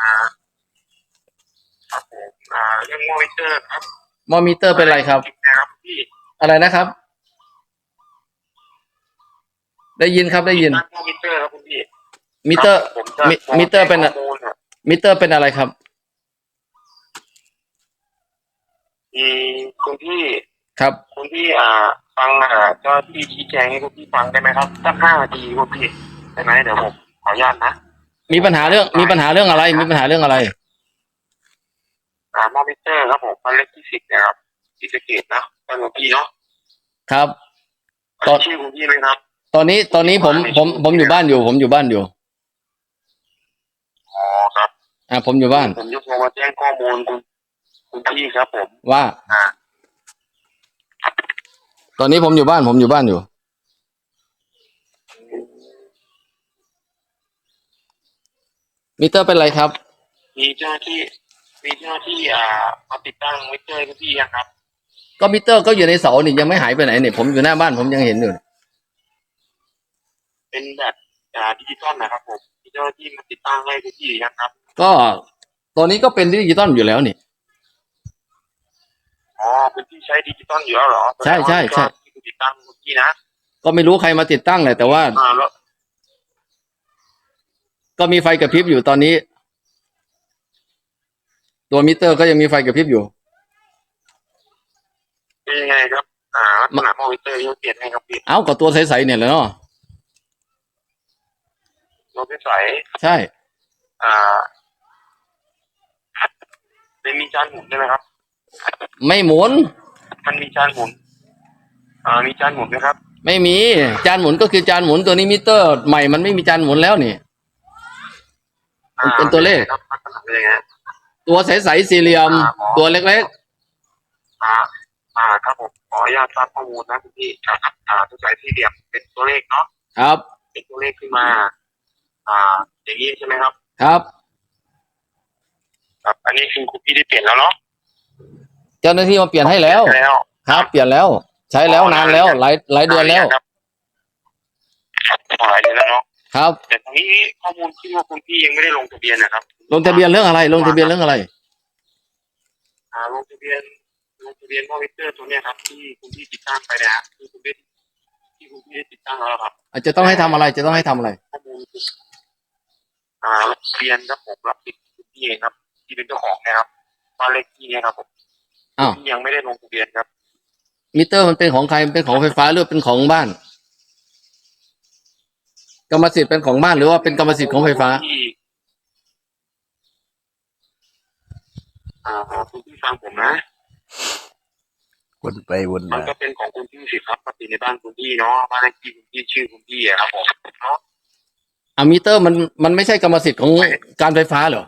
อ่าครับผมอ่าเรื่องมอนิเตอร์ครับมอมิเตอร์เป็นไรครับ นะครับพี่อะไรนะครับ ได้ยินครับได้ยิน ตั้งมอนิเตอร์ครับคุณพี่มิเตอร์คบผมจะมิมิเตอร์เป็นอะ ข้อมูลอะมิเตอร์เป็นอะไรครับ มีคุณพี่ครับ คุณพี่อ่าฟังอ่าเจ้าหน้าที่ชี้แจงให้คุณพี่ฟังได้ไหมครับสักห้านาทีคุณพี่ได้ไหมเดี๋ยวผมขออนุญาตนะ มีปัญหาเรื่องมีปัญหาเรื่องอะไร มีปัญหาเรื่องอะไรอ่ามอนิเตอร์ครับผมพันเล็กที่สิบนะครับที่สะเกตนะเป็นคุณพี่เนาะครับอันตอนนี้ชื่อคุณพี่ไหมครับ ตอนนี้ตอนนี้ผมผมผมอยู่บ้านอยู่ ผมอยู่บ้านอยู่อ๋อครับอ่าผมอยู่บ้าน ผมจะโทรมาแจ้งข้อมูลคุณคุณพี่ครับผมว่า อ่าตอนนี้ผมอยู่บ้าน ผมอยู่บ้านอยู่ มิเตอร์เป็นไรครับ มีเจ้าหน้าที่มีเจ้าหน้าที่อ่ามาติดตั้งมิเตอร์ให้คุณพี่ยังครับก็มิเตอร์ก็อยู่ในเสานี่ยังไม่หายไปไหนเนี่ยผมอยู่หน้าบ้านผมยังเห็นอยู่เป็นแบบอ่าดิจิตอลนะครับผมมีเจ้าหน้าที่มาติดตั้งให้คุณพี่ยังครับก็ตอนนี้ก็เป็นดิจิตอลอยู่แล้วนี่ อ๋อคุณพี่ใช้ดิจิตอลอยู่แล้วเหรอใช่ใช่ใช่ ที่คุณติดตั้งคุณพี่นะก็ไม่รู้ใครมาติดตั้งเลยแต่ว่า อ่าแล้ว ก็มีไฟกระพริบอยู่ตอนนี้ ตัวมิเตอร์ก็ยังมีไฟกระพริบอยู่เป็นยังไงครับอ่าลักษณะมอนิเตอร์ที่เขาเปลี่ยนให้ครับพี่เอ้ากับตัวใสๆเนี่ยแหละเนาะรถไฟสายใช่ อ่าเป็นมีจานหมุนใช่ไหมครับ ไม่หมุน มันมีจานหมุน อ่ามีจานหมุนไหมครับ ไม่มีจานหมุนก็คือจานหมุนตัวนี้มิเตอร์ ใหม่มันไม่มีจานหมุนแล้วนี่ อ่าเป็นตัวเลขครับลักษณะเป็นยังไงตัวใสๆสี่เหลี่ยม ตัวเล็กอ่าอ่าครับผมขออนุญาตทราบข้อมูลนะคุณพี่อ่าอ่าตัวสายสี่เหลี่ยมเป็นตัวเลขเนาะๆครับเป็นตัวเลขขึ้นมา อ่า อย่างนี้ใช่ไหมครับ ครับ ครับ อันนี้คือคุณพี่ได้เปลี่ยนแล้วเนาะเจ้าหน้าที่มาเปลี่ยนให้แล้วแล้วครับ เปลี่ยนแล้ว ใช้แล้วนานแล้วหลายหลายเดือนแล้วครับหลายเดือนแล้วเนาะ ครับ แต่ตรงนี้ข้อมูลที่ว่าคุณพี่ยังไม่ได้ลงทะเบียนนะครับลงทะเบียนเรื่องอะไร ลงทะเบียนเรื่องอะไร อ่าลงทะเบียนลงทะเบียนมอนิเตอร์ตัวเนี้ยครับ ที่คุณพี่ติดตั้งไปเนะฮะที่คุณพี่ที่คุณพี่ได้ติดตั้งแล้วครับอาจจะต้องให้ทำอะไร จะต้องให้ทำอะไร ข้อมูลคืออ่าทะเบียนครับผมรับผิดคุณพี่เองครับ ที่เป็นเจ้าของเนะครับบ้านเลขที่เนี่ยครับผมอ้าว ที่ยังไม่ได้ลงทะเบียนครับมิเตอร์มันเป็นของใครมันเป็นของไฟฟ้าหรือเป็นของบ้าน กรรมสิทธิ์เป็นของบ้านหรือว่าเป็นกรรมสิทธิ์ของไฟฟ้า ที่อ่าคุณพี่ฟังผมนะ วนไปวนมันมาก็เป็นของคุณพี่สิครับปกติในบ้านคุณพี่เนาะบ้านเลขที่คุณพี่ชื่อคุณพี่อะครับผมเนาะอะมิเตอร์มันมันไม่ใช่กรรมสิทธิ์ของการไฟฟ้าเหรอ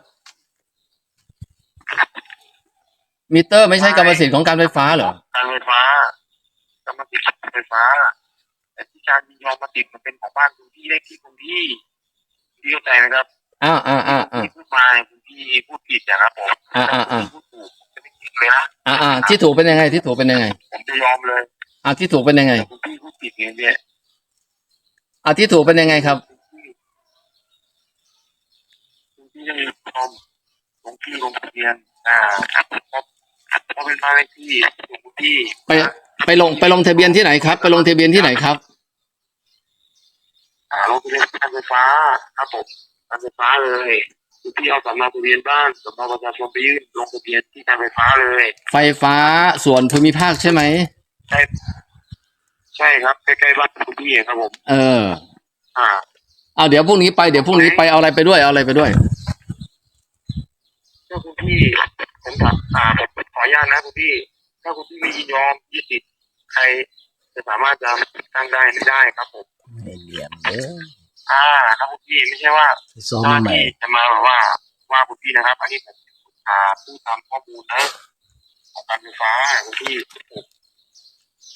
มิเตอร์ไม่ใช่กรรมสิทธิ์ของการไฟฟ้าเหรอ การไฟฟ้ากรรมสิทธิ์การไฟฟ้า แต่ที่การยินยอมมาติดมันเป็นของบ้านคุณพี่เลขที่คุณพี่พี่เข้าใจไหมครับอ่าอ่าอ่าอ่า ที่พูดมาเนี่ยคุณพี่พูดผิดนะครับผมอ่าอ่าอ่า พูดถูกจะไม่ผิดเลยนะอ่าอ่าที่ถูกเป็นยังไงที่ถูกเป็นยังไงผมจะยอมเลยอ่าที่ถูกเป็นยังไงแต่คุณพี่พูดผิดเนี่ยเนี่ยอ่าที่ถูกเป็นยังไงครับ คุณพี่ยังมีความลงที่ลงทะเบียนอ่าเพราะเพราะเป็นบ้านเลขที่ของคุณพี่ไปไปลงไปลงทะเบียนที่ไหนครับ ไปลงทะเบียนที่ไหนครับ อ่าลงทะเบียนการไฟฟ้าครับผมการไฟฟ้าเลยคุณพี่เอาสำเนาทะเบียนบ้านสำเนาประชาชนไปยื่นลงทะเบียนที่การไฟฟ้าเลย ไฟฟ้าส่วนภูมิภาคใช่ไหมใช่ใช่ครับใกล้ๆบ้านคุณพี่เองครับผมเออ อ่าเอาเดี๋ยวพรุ่งนี้ไปเดี๋ยวพรุ่งนี้ไปเอาอะไรไปด้วยเอาอะไรไปด้วยถ้าคุณพี่ผมถามอ่าผมขออนุญาตนะคุณพี่ ถ้าคุณพี่ไม่ยินยอมยึดติดใครจะสามารถจะตั้งได้ไม่ได้ครับผมให้ เหลี่ยมเด้ออ่าครับคุณพี่ไม่ใช่ว่าซ้อมเจ้าหน้าใหม่ที่จะมาแบบว่าว่าคุณพี่นะครับ อันนี้ผมอ่าพูดตามข้อมูลนะของการไฟฟ้าคุณพี่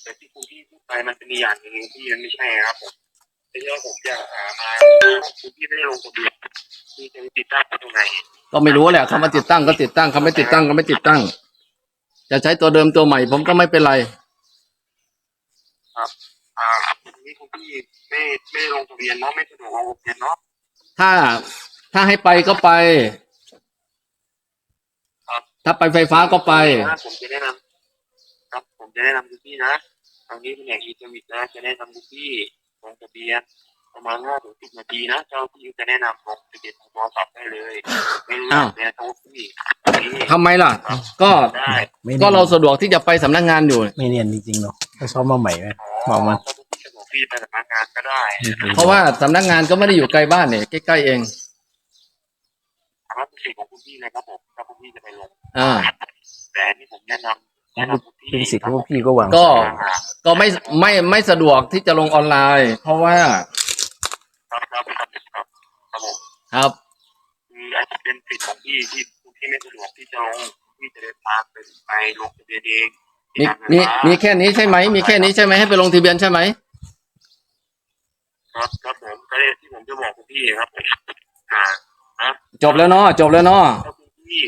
แต่ที่คุณพี่พูดไปมันเป็นอีกอย่างหนึ่งคุณพี่มันไม่ใช่ครับผมไม่ใช่ว่าผมจะอ่ามาคุณพี่ไม่ได้ลงทะเบียนคุณจะไปติดตั้งตรงไหนก็ไม่รู้แหละเขามาติดตั้งก็ติดตั้งเขาไม่ติดตั้งก็ไม่ติดตั้ง จะใช้ตัวเดิมตัวใหม่ ผมก็ไม่เป็นไร อ่า ทีนี้คุณพี่ไม่ไม่ได้ลงทะเบียนเนาะไม่สะดวกลงทะเบียนเนาะถ้าถ้าให้ไปก็ไปถ้าไปไฟฟ้าก็ไป ผมจะแนะนำครับผมจะแนะนำคุณพี่นะตอนนี้คุณแหกอีเทอร์มิตนะจะแนะนำคุณพี่ลงทะเบียนประมาณห้าถึงสิบนาทีนะเจ้าที่จะแนะนำลงทะเบียนทางโทรศัพท์ได้เลยไม่รู้อ้าว เนี่ยทั้งพี่ทำไมล่ะ ก็ได้ไม่ก็เนียนเราสะดวกที่จะไปสำนักงานอยู่ ไม่เนียนจริงๆเนาะไปซ้อมมาใหม่ไหมบอกมา ถ้าคุณพี่สะดวกพี่ไปสำนักงานก็ได้เพราะว่าสำนักงานก็ไม่ได้อยู่ไกลบ้านเนี่ยใกล้ๆเองถามว่าเป็นสิทธิ์ของคุณพี่เลยครับผมถ้าคุณพี่จะไปลงอ่า แต่อันนี่ผมแนะนำแนะนำคุณพี่เป็นสิทธิ์ของพวกพี่ก็หวัง ก็ ก็ไม่ไม่ไม่สะดวกที่จะลงออนไลน์ เพราะว่าครับครับครับครับครับผมครับคืออาจจะเป็นสิทธิ์ของพี่ที่คุณพี่ไม่สะดวกที่จะลงพี่จะเดินทางไปไปลงทะเบียนเองมีมีมีแค่นี้ใช่ไหมมีแค่นี้ใช่ไหมให้ไปลงทะเบียนใช่ไหม ครับครับผมก็เลยที่ผมจะบอกคุณพี่ครับผมอ่าจบแล้วเนาะจบแล้วเนาะถ้าคุณพี่